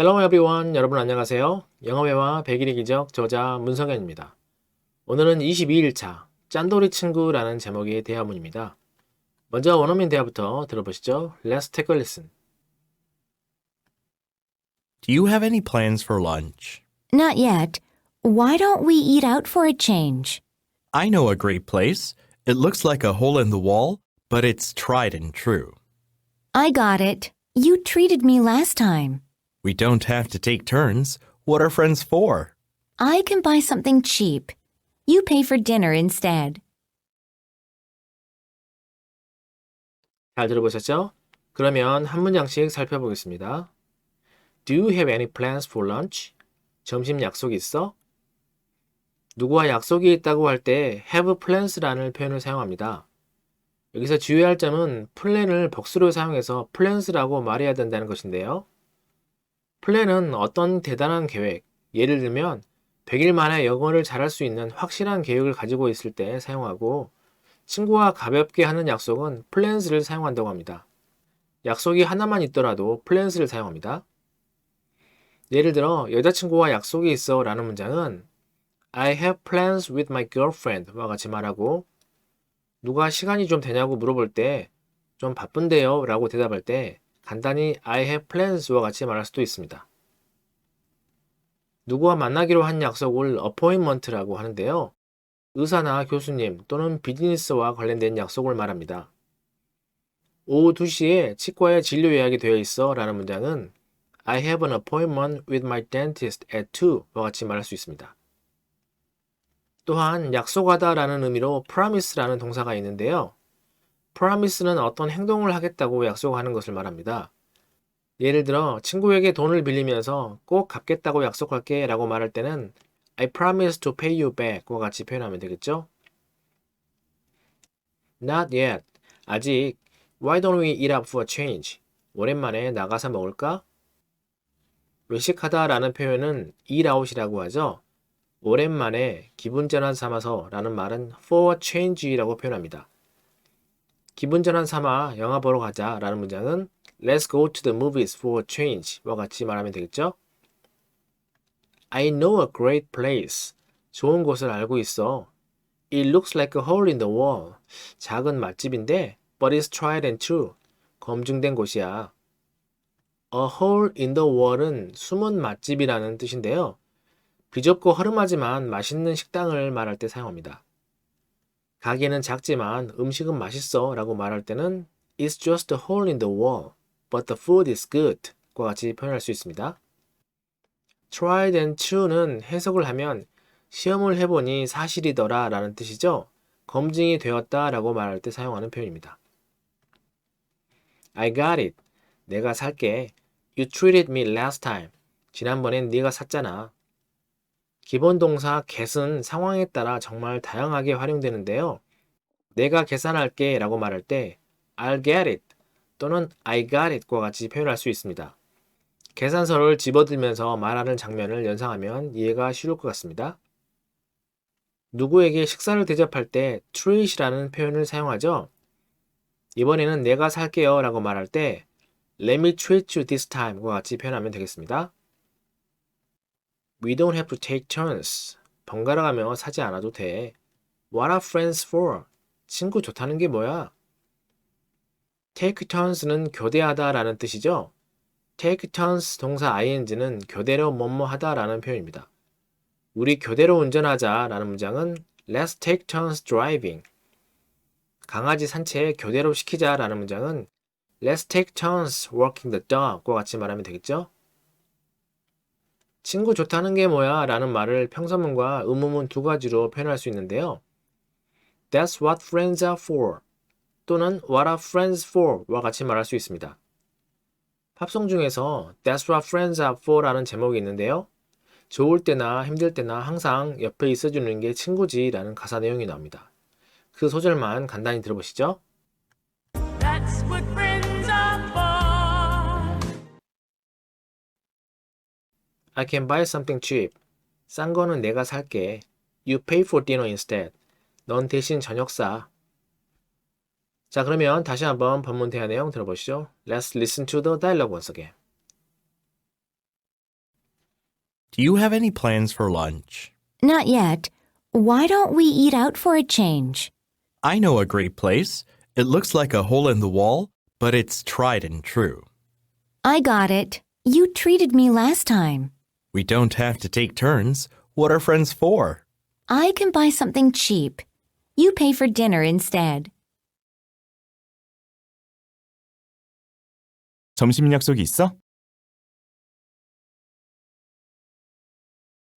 Hello everyone. 여러분 안녕하세요. 영어회화 100일의 기적 저자 문성현입니다. 오늘은 22일차 짠돌이 친구라는 제목의 대화문입니다. 먼저 원어민 대화부터 들어보시죠. Let's take a listen. Do you have any plans for lunch? Not yet. Why don't we eat out for a change? I know a great place. It looks like a hole in the wall, but it's tried and true. I got it. You treated me last time. We don't have to take turns. What are friends for? I can buy something cheap. You pay for dinner instead. 잘 들어보셨죠? 그러면 한 문장씩 살펴보겠습니다. Do you have any plans for lunch? 점심 약속 있어? 누구와 약속이 있다고 할 때 have plans라는 표현을 사용합니다. 여기서 주의할 점은 플랜을 복수로 사용해서 plans라고 말해야 된다는 것인데요. 플랜은 어떤 대단한 계획, 예를 들면 100일 만에 영어를 잘할 수 있는 확실한 계획을 가지고 있을 때 사용하고 친구와 가볍게 하는 약속은 플랜스를 사용한다고 합니다. 약속이 하나만 있더라도 플랜스를 사용합니다. 예를 들어 여자친구와 약속이 있어 라는 문장은 I have plans with my girlfriend와 같이 말하고 누가 시간이 좀 되냐고 물어볼 때 좀 바쁜데요 라고 대답할 때 간단히 I have plans와 같이 말할 수도 있습니다. 누구와 만나기로 한 약속을 appointment라고 하는데요. 의사나 교수님 또는 비즈니스와 관련된 약속을 말합니다. 오후 2시에 치과에 진료 예약이 되어 있어 라는 문장은 I have an appointment with my dentist at 2와 같이 말할 수 있습니다. 또한 약속하다 라는 의미로 promise라는 동사가 있는데요. Promise는 어떤 행동을 하겠다고 약속하는 것을 말합니다. 예를 들어 친구에게 돈을 빌리면서 꼭 갚겠다고 약속할게 라고 말할 때는 I promise to pay you back과 같이 표현하면 되겠죠? Not yet. 아직. Why don't we eat out for change? 오랜만에 나가서 먹을까? 외식하다 라는 표현은 eat out이라고 하죠. 오랜만에 기분 전환 삼아서 라는 말은 for change라고 표현합니다. 기분 전환 삼아 영화 보러 가자 라는 문장은 Let's go to the movies for a change와 같이 말하면 되겠죠? I know a great place. 좋은 곳을 알고 있어. It looks like a hole in the wall. 작은 맛집인데, but it's tried and true. 검증된 곳이야. A hole in the wall은 숨은 맛집이라는 뜻인데요. 비좁고 허름하지만 맛있는 식당을 말할 때 사용합니다. 가게는 작지만 음식은 맛있어 라고 말할 때는 It's just a hole in the wall, but the food is good. 과 같이 표현할 수 있습니다. tried and true는 해석을 하면 시험을 해보니 사실이더라 라는 뜻이죠. 검증이 되었다 라고 말할 때 사용하는 표현입니다. I got it. 내가 살게. You treated me last time. 지난번엔 네가 샀잖아. 기본 동사 get은 상황에 따라 정말 다양하게 활용되는데요. 내가 계산할게 라고 말할 때 I'll get it 또는 I got it과 같이 표현할 수 있습니다. 계산서를 집어들면서 말하는 장면을 연상하면 이해가 쉬울 것 같습니다. 누구에게 식사를 대접할 때 treat이라는 표현을 사용하죠. 이번에는 내가 살게요 라고 말할 때 Let me treat you this time과 같이 표현하면 되겠습니다. We don't have to take turns. 번갈아 가며 사지 않아도 돼. What are friends for? 친구 좋다는 게 뭐야? take turns는 교대하다 라는 뜻이죠. take turns 동사 ing는 교대로 뭐뭐 하다 라는 표현입니다. 우리 교대로 운전하자 라는 문장은 Let's take turns driving. 강아지 산책 교대로 시키자 라는 문장은 Let's take turns walking the dog과 같이 말하면 되겠죠? 친구 좋다는 게 뭐야? 라는 말을 평서문과 의문문 두 가지로 표현할 수 있는데요. That's what friends are for 또는 What are friends for? 와 같이 말할 수 있습니다. 팝송 중에서 That's what friends are for 라는 제목이 있는데요. 좋을 때나 힘들 때나 항상 옆에 있어주는 게 친구지 라는 가사 내용이 나옵니다. 그 소절만 간단히 들어보시죠. I can buy something cheap. 싼 거는 내가 살게. You pay for dinner instead. 넌 대신 저녁 사. 자, 그러면 다시 한번 본문 대화 내용 들어보시죠. Let's listen to the dialogue once again. Do you have any plans for lunch? Not yet. Why don't we eat out for a change? I know a great place. It looks like a hole in the wall, but it's tried and true. I got it. You treated me last time. We don't have to take turns. What are friends for? I can buy something cheap. You pay for dinner instead. 점심 약속이 있어?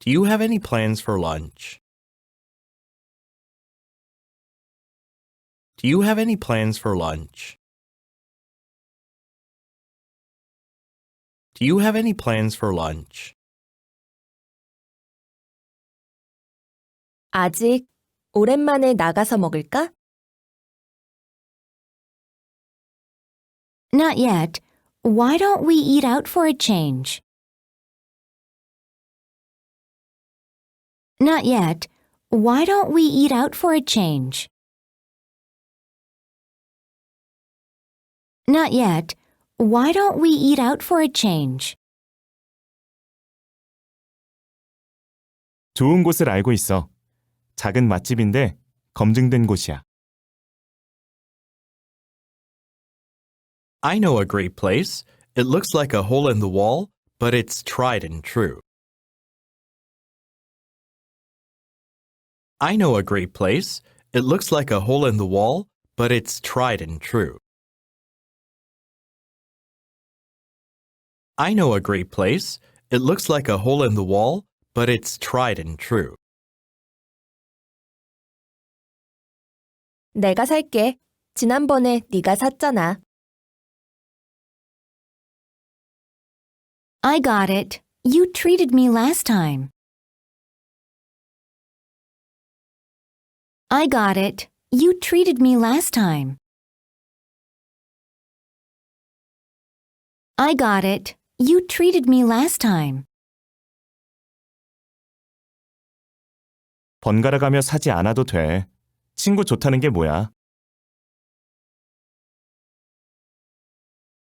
Do you have any plans for lunch? Do you have any plans for lunch? Do you have any plans for lunch? 아직 오랜만에 나가서 먹을까? Not yet. Why don't we eat out for a change? Not yet. Why don't we eat out for a change? Not yet. Why don't we eat out for a change? 좋은 곳을 알고 있어. 작은 맛집인데 검증된 곳이야. I know a great place. It looks like a hole in the wall, but it's tried and true. I know a great place. It looks like a hole in the wall, but it's tried and true. I know a great place. It looks like a hole in the wall, but it's tried and true. 내가 살게. 지난번에 네가 샀잖아. I got it. You treated me last time. I got it. You treated me last time. I got it. You treated me last time. 번갈아 가며 사지 않아도 돼. 친구 좋다는 게 뭐야?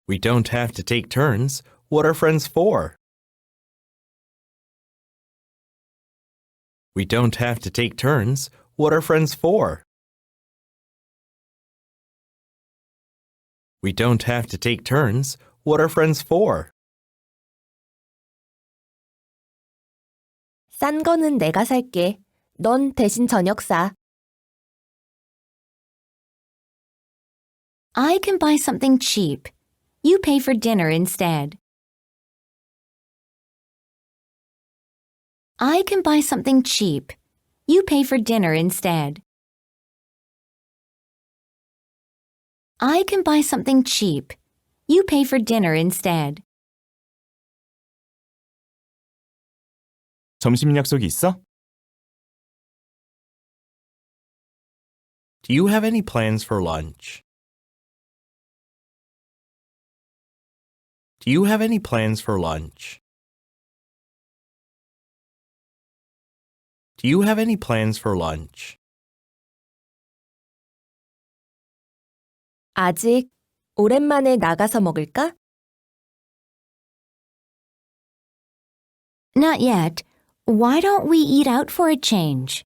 We don't have to take turns. What are friends for? We don't have to take turns. What are friends for? We don't have to take turns. What are friends for? 싼 거는 내가 살게. 넌 대신 저녁 사. I can buy something cheap. You pay for dinner instead. I can buy something cheap. You pay for dinner instead. I can buy something cheap. You pay for dinner instead. 점심 약속이 있어? Do you have any plans for lunch? Do you have any plans for lunch? Do you have any plans for lunch? 아직 오랜만에 나가서 먹을까? Not yet. Why don't we eat out for a change?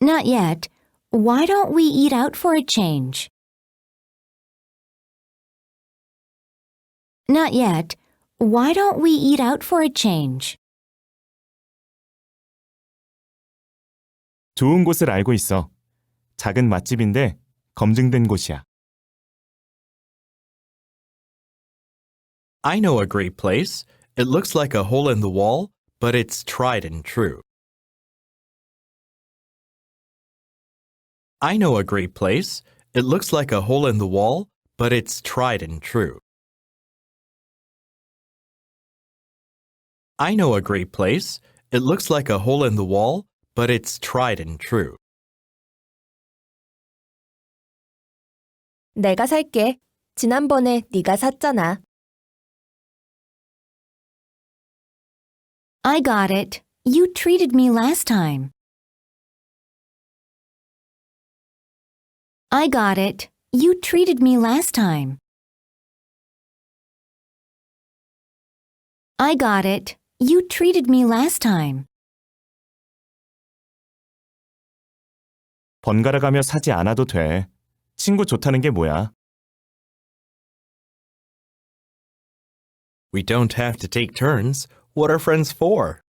Not yet. Why don't we eat out for a change? Not yet. Why don't we eat out for a change? 좋은 곳을 알고 있어. 작은 맛집인데 검증된 곳이야. I know a great place. It looks like a hole in the wall, but it's tried and true. I know a great place. It looks like a hole in the wall, but it's tried and true. I know a great place. It looks like a hole in the wall, but it's tried and true. 내가 살게. 지난번에 네가 샀잖아. I got it. You treated me last time. I got it. You treated me last time. I got it. You treated me last time. 번갈아 가며 사지 않아도 돼. 친구 좋다는 게 뭐야? We don't have to take turns. What are friends for?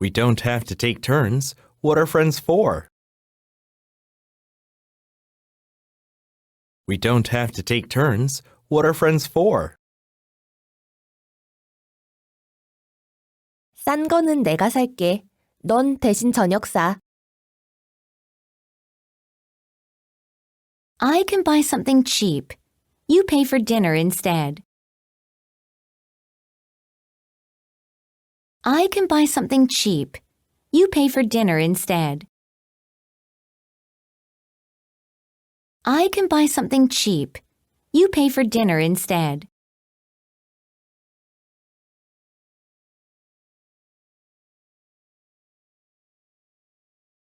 We don't have to take turns. What are friends for? We don't have to take turns. What are friends for? 싼 거는 내가 살게. 넌 대신 저녁 사. I can buy something cheap. You pay for dinner instead. I can buy something cheap. You pay for dinner instead. I can buy something cheap. You pay for dinner instead.